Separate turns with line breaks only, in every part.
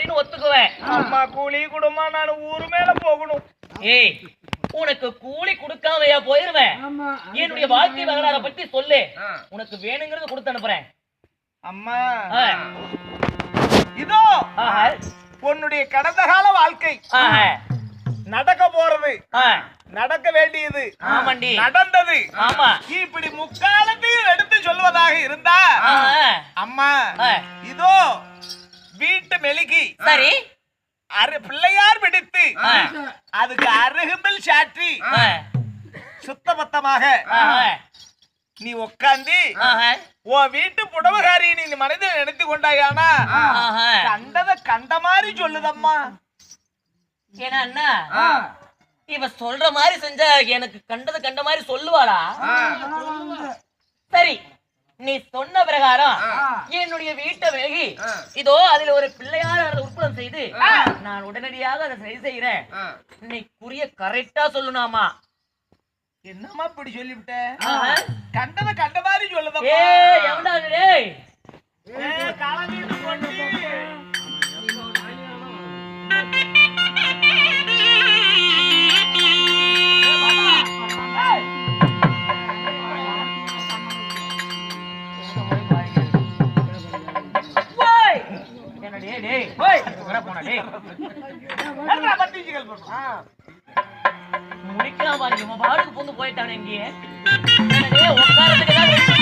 அப்படின்னு ஒத்துக்குவேன்.
அம்மா கூலி குடும்பமா நான் ஊரு மேல போகணும்.
ஏய் உனக்கு கூலி கொடுக்காமையா போயிருவேன். என்னுடைய வாழ்க்கை வரலாற பத்தி சொல்லு. உனக்கு வேணுங்கிறத கொடுத்து அனுப்புறேன்.
அம்மா. இதோ உன்னுடைய கடந்த கால வாழ்க்கை.
ஆஹா,
நடக்க போறது. நடக்க வேண்டியது.
ஆமாண்டி.
நடந்தது.
ஆமா.
இப்படி முக்காலத்தையும் எடுத்து சொல்வதாக இருந்தா
ஆஹா,
அம்மா. இதோ வீட்டு மெழுகி.
சரி.
அரு பிள்ளையார் பிடித்து. அதுக்கு அருகும்பில் சாற்றி. சுத்தபத்தமாக. நீ உட்காந்து உன் வீட்டு புடவகாரி நீ மனதில் நினைத்து கொண்டாயானா. கண்டத கண்ட மாதிரி சொல்லுதம்மா.
ஏன்னா அண்ணா இவ சொல்ற மாதிரி செஞ்சா எனக்கு கண்டது கண்ட மாதிரி சொல்லுவாளா சரி நீ சொன்ன பிரகாரம் என்னுடைய வீட்டை விலகி இதோ அதில் ஒரு பிள்ளையார் உற்பத்தம் செய்து நான் உடனடியாக அதை சரி செய்கிறேன். நீ குறிய கரெக்டா சொல்லணுமா
என்னம்மா இப்படி சொல்லிவிட்ட. கண்டத கண்ட மாதிரி
ஏ பாருங்க பாரு, இவன் போயிட்டானே இங்கேயே. உட்காரத்துக்கு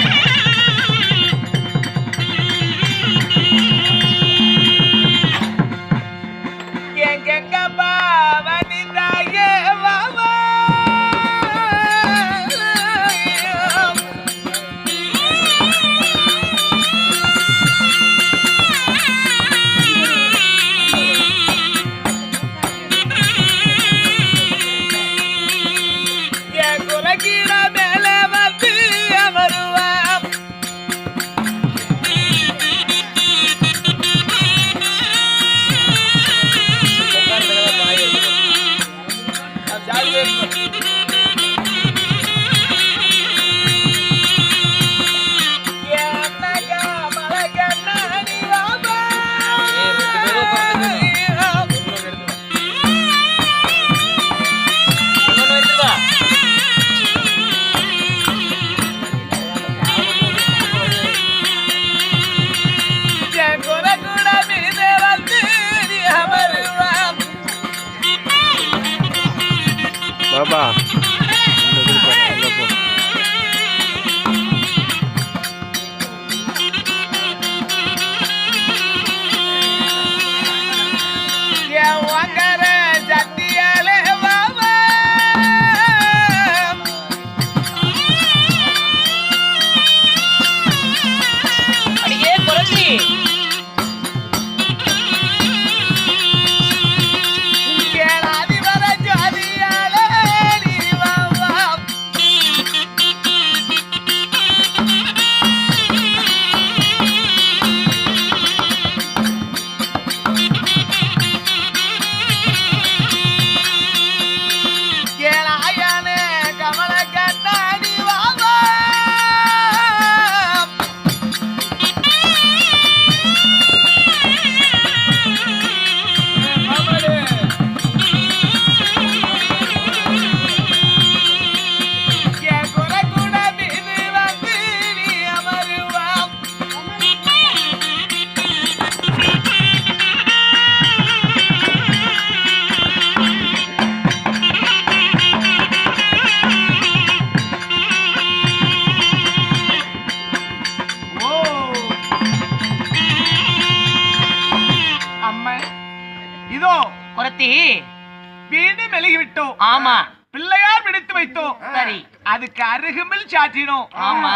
அதுக்கு அருகுமில் சாற்றினோம்.
ஆமா.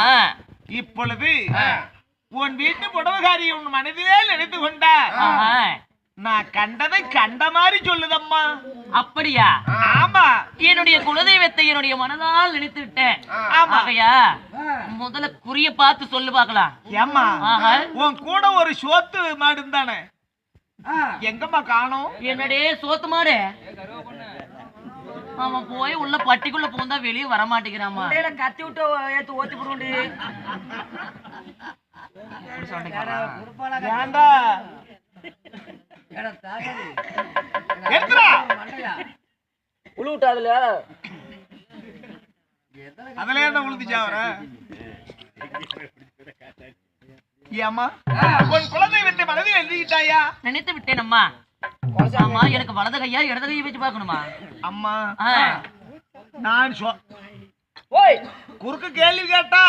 இப்பொழுது உன் வீட்டு புடவகாரி உன் மனதிலே நினைத்து கொண்ட. நான் கண்டதை கண்ட மாதிரி சொல்லுதம்மா.
அப்படியா?
ஆமா.
என்னுடைய குலதெய்வத்தை என்னுடைய மனதால் நினைத்து விட்டேன்.
ஆமா.
ஆகையா? முதல்ல குறிய பார்த்து சொல்லு பார்க்கலாம்.
ஏம்மா. உன் கூட ஒரு சோத்து மாடு தானே எங்கம்மா காணோம்?
என்னடே சோத்து மாடு? அவன் போய் உள்ள பட்டிக்குள்ள பூந்தா வெளியே வர மாட்டேங்கிறாமா
கத்தி விட்டு ஏத்து ஓத்தி
எடுத்துடா
உழுவிட்டா அதுல
அதுல என்ன உளுந்துச்சா அவர? ஏம்மா? உன் குழந்தை விட்டு மனதில் எழுதிக்கிட்டாயா?
நினைத்து விட்டேன் அம்மா ஆமா எனக்கு வலது கையா இடது கையை வச்சு பார்க்கணுமா?
அம்மா. நான் சொ
ஓய்.
குறுக்கு கேள்வி கேட்டா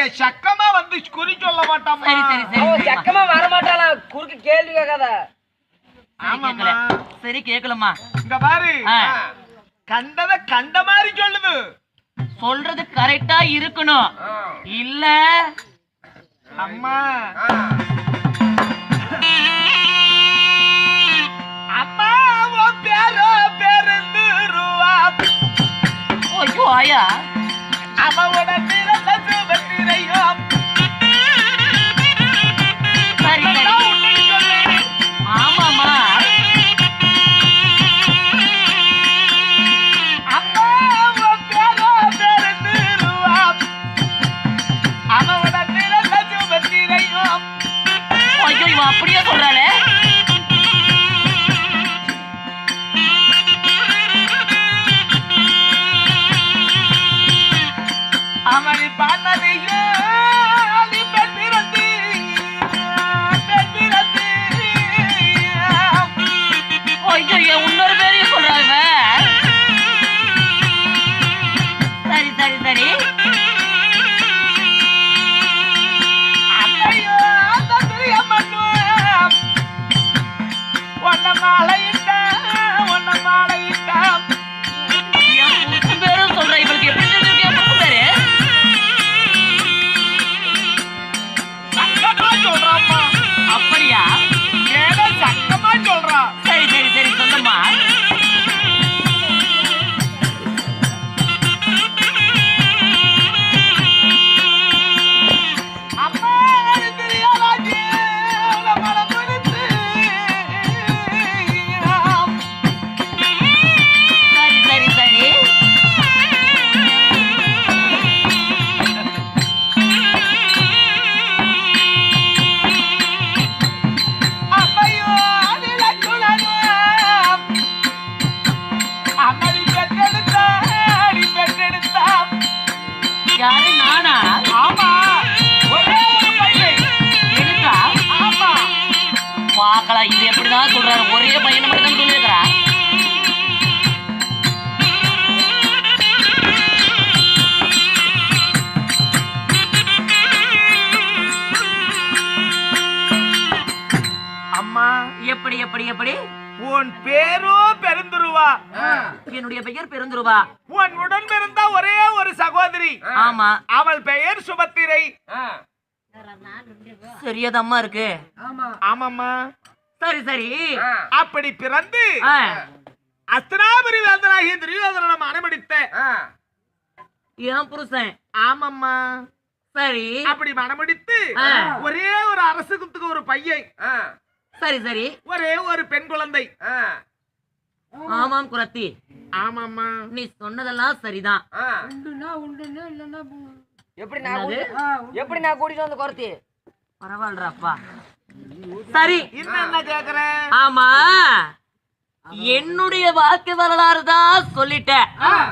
என் சக்கமா வந்து குறி சொல்ல
சரிம்மா.
சக்கமா வர மாட்டாளா? குறுக்கு கேள்வி கேட்காத.
கேட்கல சரி கேட்கலம்மா
இங்க பாரு. கண்டத கண்ட மாதிரி சொல்லுது.
சொல்றது கரெக்டா இருக்கணும். இல்ல.
அம்மா.
ஐயோ ஆயா
அவனை பார்த்ததையோ
இன்னொரு பேரையும் சொல்றாங்க. சரி சரி சரி.
அம்மையோ
சொல்றாரு ஒரே பையனை மட்டும் தான் சொல்லியிருக்கிறா.
அம்மா
எப்படி எப்படி எப்படி?
உன் பேரோ பெருந்துருவா?
என்னுடைய பெயர் பெருந்துருவா.
உன் உடன் பிறந்த ஒரே ஒரு சகோதரி.
ஆமா.
அவள் பெயர் சுபத்திரை.
சரியாதம்மா இருக்கு.
ஆமாம்மா.
சரி சரி.
அப்படி பிறந்து அஸ்தினாபுரி வேந்தனாகி துரியோதனம் அனுமதித்த
என் புருஷன்.
ஆமாம்மா.
சரி.
அப்படி மனமுடித்து. ஒரே ஒரு அரசுக்கு ஒரு பையன்.
சரி சரி.
ஒரே ஒரு பெண் குழந்தை.
ஆமாம் குரத்தி.
ஆமாம்மா.
நீ சொன்னதெல்லாம் சரிதான்.
எப்படி நான்
என்னது?
கூட்டி- எப்படி நான் கூட்டிட்டு வந்து குறத்தி
பரவாயில்லப்பா சரி.
என்ன
ஆமா. என்னுடைய வாழ்க்கை வரலாறு தான் சொல்லிட்டேன்.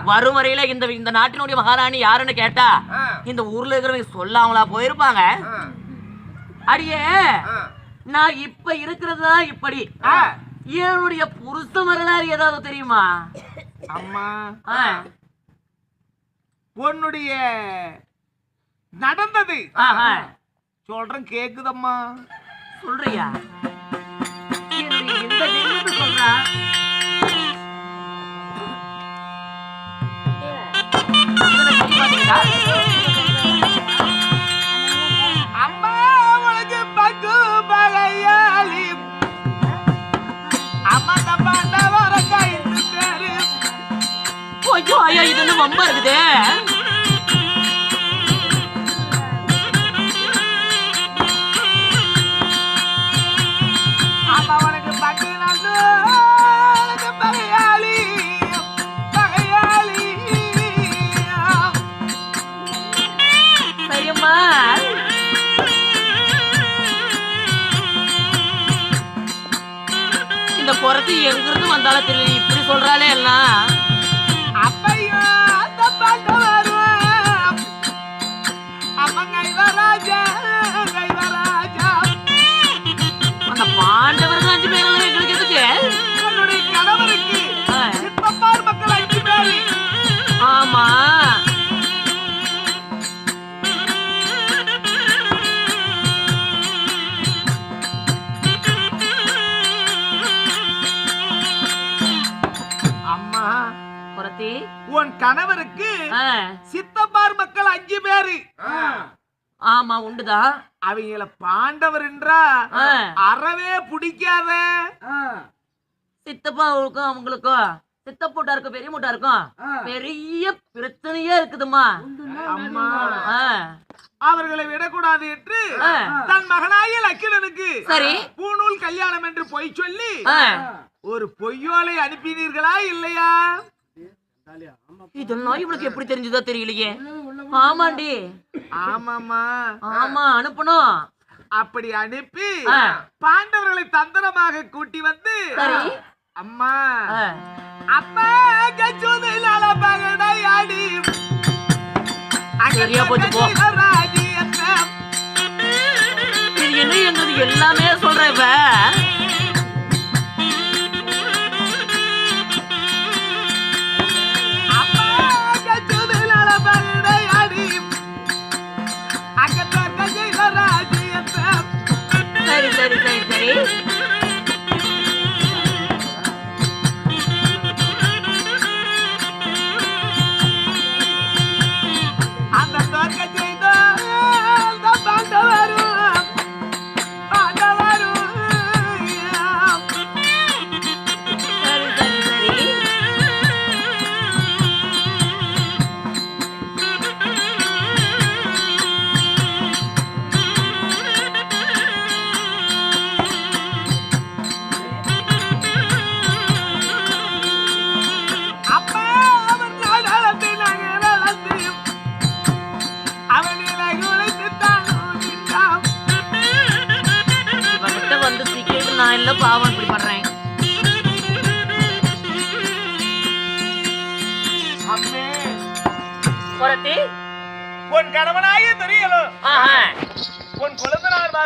வரும் வரையில இந்த இந்த நாட்டினுடைய மகாராணி யாருன்னு கேட்டா இந்த ஊர்ல இருக்கிறவங்க சொல்லாமலா போயிருப்பாங்க. அடியே நான் இப்ப இருக்கிறதா இப்படி. என்னுடைய புருஷ வரலாறு ஏதாவது தெரியுமா?
அம்மா. உன்னுடைய நடந்தது. சொல்றேன் கேக்குதம்மா.
சொல்றியா? என்னுடைய இந்த ஜென்மத்தை சொல்றா? ஐயோ ஐயோ இது வந்து இருக்குதே. போறது எங்கிருந்து வந்தாலும் தெரியல. இப்படி சொல்றாளே எல்லாம்.
அப்பையா கணவருக்கு சித்தப்பார் மக்கள் அஞ்சு பேரு.
ஆமா உண்டுதான்
அவங்கள பாண்டவர் என்றா. அறவே பிடிக்காத.
சித்தப்பாவுக்கும் அவங்களுக்கும் சித்தப்பூட்டா இருக்கும் பெரிய மூட்டா இருக்கும் பெரிய பிரச்சனையே இருக்குதுமா
அவர்களை விடக்கூடாது என்று. தன் மகனாய லக்கினனுக்கு
சரி.
பூநூல் கல்யாணம் என்று பொய் சொல்லி ஒரு பொய்யோலை அனுப்பினீர்களா இல்லையா?
இதெல்லாம் இவளுக்கு எப்படி தெரிஞ்சதோ தெரியலையே. ஆமாண்டி.
ஆமாம்மா.
ஆமா அனுப்பணும்.
அப்படி அனுப்பி. பாண்டவர்களை தந்திரமாக கூட்டி வந்து
சரி.
அம்மா அப்பா கச்சுதிலால பகடையாடி
சரியா போச்சு போ. இது என்ன எங்களுக்கு எல்லாமே சொல்ற இவ.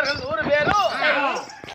உன் கணவனாய தெரியலும்
ஆஹா
உன் குழந்தனார்மார்கள் நூறு பேரும்